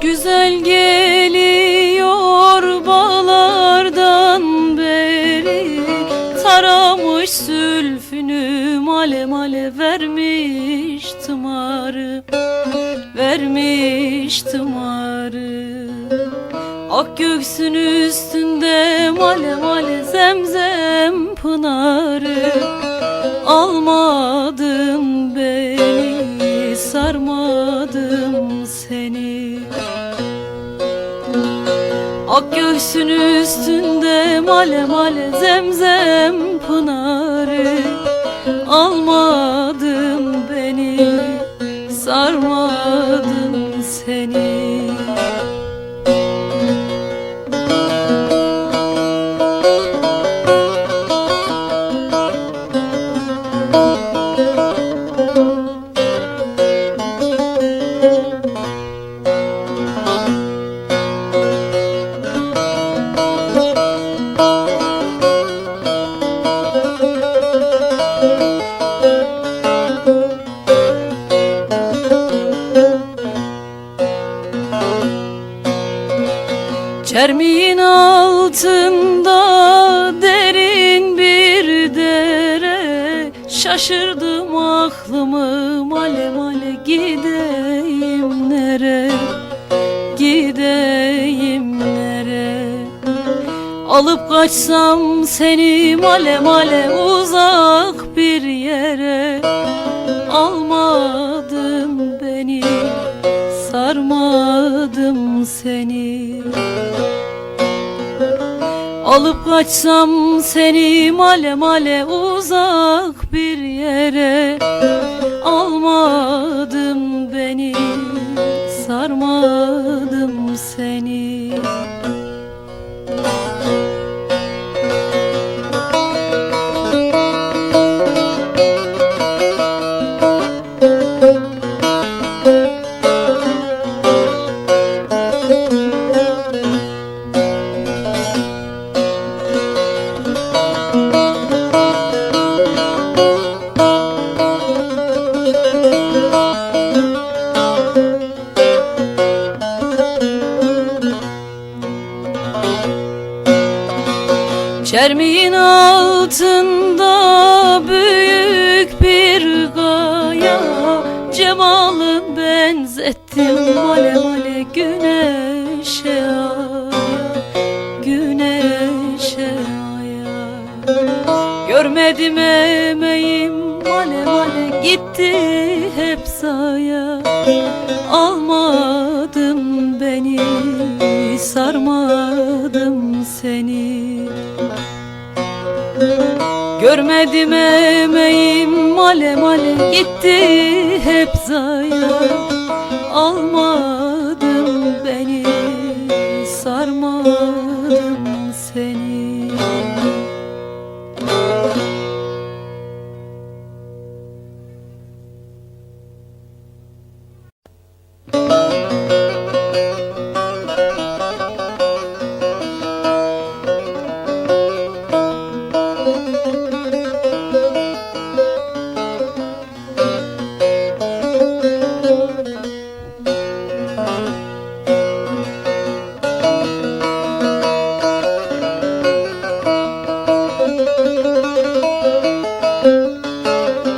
Güzel geliyor bağlardan beri. Taramış sülfünü male male vermiş tımarı Vermiş tımarı. Ak göksün üstünde male male zemzem pınarı Almadın Ak göğsün üstünde male male zemzem pınarı. Almadın beni sarmadım seni Çermiğin altında derin bir dere. Şaşırdım aklımı male male gideyim nere? Gideyim nere? Alıp kaçsam seni male male uzak bir yere. Almadın beni sarmadım seni Alıp kaçsam seni male male uzak bir yere. Almadım beni Çermiğin altında büyük bir gaya Cemal'ın benzettim male male güneşe aya Güneşe aya. Görmedim emeğim male male gitti hep zaya Almadım beni sarmadım seni Görmedim emeğim male male gitti hep zaya